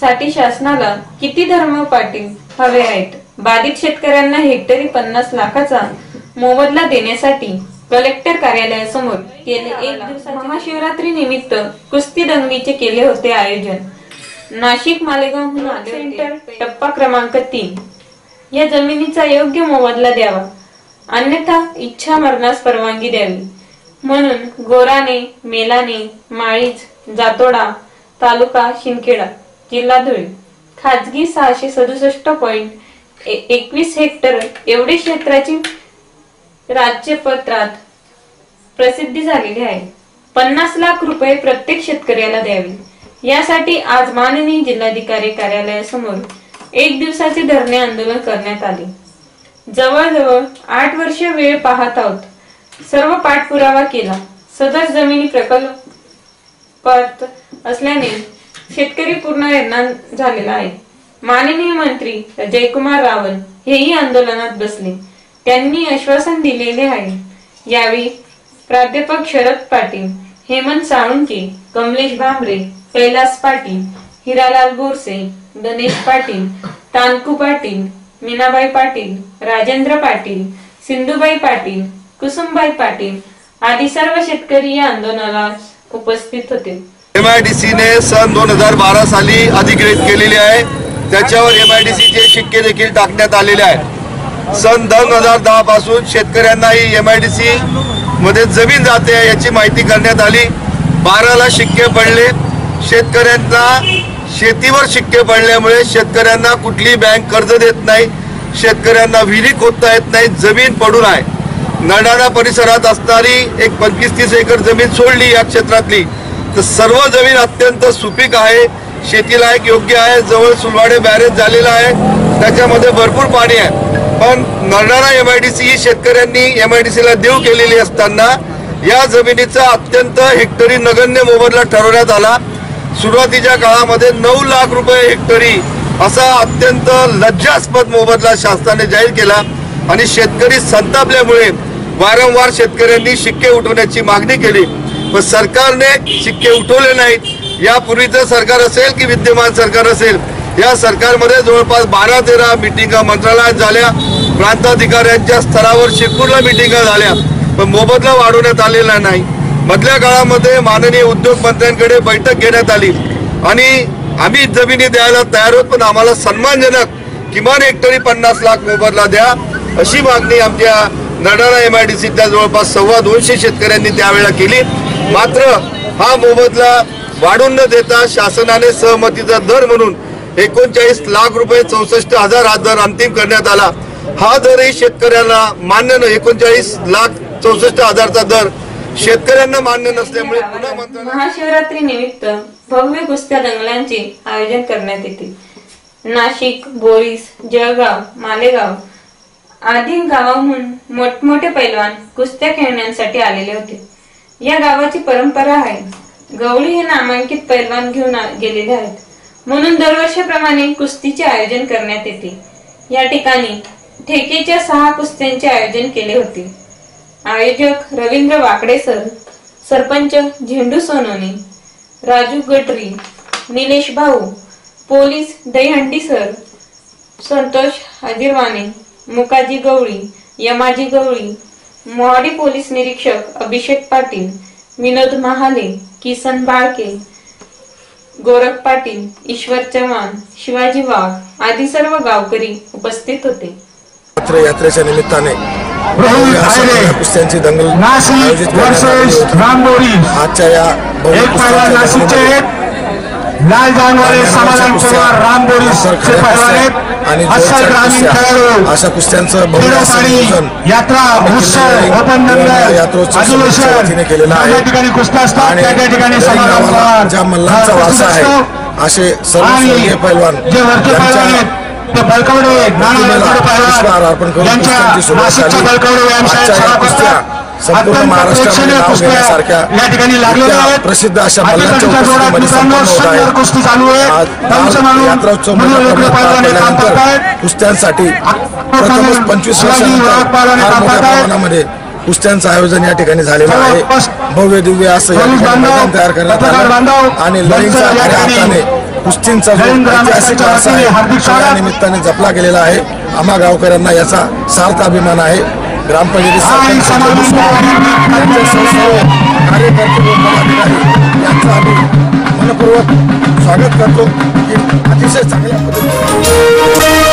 साठी शासनाला किती धर्म पाटील हवे आहेत? बाधित शेतकऱ्यांना हेक्टरी पन्नास लाखाचा मोबदला देण्यासाठी कलेक्टर कार्यालयासमोर गेले एक दिवसाच्या महाशिवरात्री निमित्त कुस्ती दंगलीचे केले होते आयोजन. नाशिक मालेगाव सेंटर टप्पा क्रमांक तीन. या जमिनीचा योग्य मोबदला द्यावा. अन्यथा इच्छा मरणास परवानगी द्यावी. म्हणून गोराने मेलाने माळीज जातोडा तालुका शिंदखेडा जिल्हा धुळे. खाजगी सहाशे सदुसष्ट पॉईंट एकवीस हेक्टर एवढी क्षेत्राची राज्यपत्रात प्रसिद्धी झालेली आहे. पन्नास लाख रुपये प्रत्येक शेतकऱ्याला द्यावे. यासाठी आज माननीय जिल्हाधिकारी कार्यालयासमोर एक दिवसाचे धरणे आंदोलन करण्यात आले. जवळजवळ आठ वर्ष वेळ पाहत आहोत. सर्व पाठपुरावा केला. सदर जमिनी पत असल्याने शेतकरी पूर्ण हैराण झालेला आहे. माननीय मंत्री जयकुमार रावल हेही आंदोलनात बसले. त्यांनी आश्वासन दिलेले आहे. यावेळी प्राध्यापक शरद पाटील हेमंत साळुंके कमलेश भांबरे कैलास पाटील हिरालाल बोरसे गणेश पाटील तानकू पाटील मीनाबाई पाटील राजेंद्र पाटील सिंधुबाई पाटील कुसुमबाई पाटील आदी सर्व शेतकरी या आंदोलनाला उपस्थित होते. एम आय डी सीने सन दोन हजार बारा साली अधिकृत केलेली आहे. त्याच्यावर एम आय डी सीचे शिक्के देखील टाकण्यात आलेले आहेत. सन दोन हजार दहा पासून शेतकऱ्यांनाही एम आय डी सी मध्ये जमीन जाते याची माहिती करण्यात आली. बाराला शिक्के पडले. शेतकऱ्यांना शेतीवर शिक्के पडल्यामुळे शेतकऱ्यांना कुठली बँक कर्ज देत नाही. शेतकऱ्यांना विहिरी खोदता येत नाही. जमीन पडून आहे. नरडाणा परिसरात असणारी एक पंचवीस तीस एकर जमीन सोडली या क्षेत्रातली. तर सर्व जमीन अत्यंत सुपीक आहे शेतीला एक योग्य आहे जवळ सुलवाडे बॅरेज झालेला आहे त्याच्यामध्ये भरपूर पाणी आहे. पण नरणारा एम आय डी सी ही शेतकऱ्यांनी एम आय डी सीला देऊ केलेली असताना या जमिनीचा अत्यंत हेक्टरी नगण्य मोबदला ठरवण्यात आला. सुरुवातीच्या काळामध्ये नऊ लाख रुपये हेक्टरी असा अत्यंत लज्जास्पद मोबदला शासनाने जाहीर केला आणि शेतकरी संतापल्यामुळे वारंवार शेतकऱ्यांनी शिक्के उठवण्याची मागणी केली. पण सरकारने शिक्के उठवले नाहीत. यापूर्वीचं सरकार असेल की विद्यमान सरकार असेल या सरकारमध्ये जवळपास बारा तेरा मिटिंगा मंत्रालयात झाल्या. प्रांताधिकाऱ्यांच्या स्तरावर शिरपूरला मिटिंगा झाल्या. पण मोबदला वाढवण्यात आलेला नाही. मधल्या काळामध्ये माननीय उद्योग मंत्र्यांकडे बैठक घेण्यात आली. आणि आम्ही जमिनी द्यायला तयार होत पण आम्हाला सन्मानजनक किमान हेक्टरी पन्नास लाख मोबदला द्या अशी मागणी आमच्या नडाणा एम आय डी सीच्या जवळपास सव्वा दोनशे शेतकऱ्यांनी त्यावेळेला केली. मात्र हा मोबदला वाढून न देता शासनाने सहमतीचा दर म्हणून एकोणचाळीस लाख रुपये चौसष्ट हजार हा दर अंतिम करण्यात आला. हा दरही शेतकऱ्यांना मान्य न एकोणचाळीस लाख चौसष्ट हजारचा दर शेतकऱ्यांना मान्य नसल्यामुळे पुन्हा महाशिवरात्री निमित्त भव्य कुस्त्या दंगलांचे आयोजन करण्यात येते. नाशिक बोरीस जळगाव मालेगाव आदिम गावाहून मोठमोठे पैलवान कुस्त्या खेळण्यासाठी आलेले होते. या गावाची परंपरा आहे. गवळी हे नामांकित पैलवान घेऊन गेलेले आहेत. म्हणून दरवर्षीप्रमाणे कुस्तीचे आयोजन करण्यात येते. या ठिकाणी ठेकेच्या सहा कुस्त्यांचे आयोजन केले होते. आयोजक रवींद्र वाकडे सर सरपंच झेंडू सोनवणे राजू गटरी निलेश भाऊ police Dahihandi sir Santosh Hajirwane Mukaji Gawali Yamaji Gawali Mohadi police निरीक्षक अभिषेक पाटील विनोद महाले किसन बाळके गोरख पाटील ईश्वर चव्हाण शिवाजी वाघ आदी सर्व गावकरी उपस्थित होते. यात्रे यात्रेच्या निमित्ताने कुस्त्यांची दंगल आयोजित आजच्या या लाल जानवारे समाधान पहलवान कुस्त्या आणि अस्सल ग्रामीण. खेळाडू अशा कुस्त्यांचं यात्रा उत्सव ओपन किल्ले यात्रोत्सव आहे. ठिकाणी कुस्त्या असतात आणि त्या ठिकाणी समाधान ज्या वारसा प्रसिद्ध आहे. असे सर्व पैलवान जे वरचे पैलवान आहेत ते बलकवडे नाना पैलवान यांच्या नाशिकच्या झाली. बलकवडे संपूर्ण महाराष्ट्रामध्ये प्रसिद्ध अशा कुस्ती चालू आहे. कुस्त्यांसाठी प्रथमच पंचवीस वर्षानंतर काम मोठ्या. प्रमाणामध्ये कुस्त्यांचं आयोजन या ठिकाणी झालेलं आहे. भव्य दिव्य असं मैदान तयार करण्यात आलं. आणि यांचं लढींचा या खऱ्या ठिकाणी अर्थाने कुस्तींचा जो ऐतिहासिक वारसा आहे या. निमित्ताने जपला गेलेला आहे. आम्हा गावकऱ्यांना याचा सार्थ अभिमान आहे. ग्रामपंचायती सरपंच, त्यांचे सर्व कार्यकर्ते व पदाधिकारी यांचं आम्ही मनपूर्वक स्वागत करतो की अतिशय चांगल्या पद्धतीने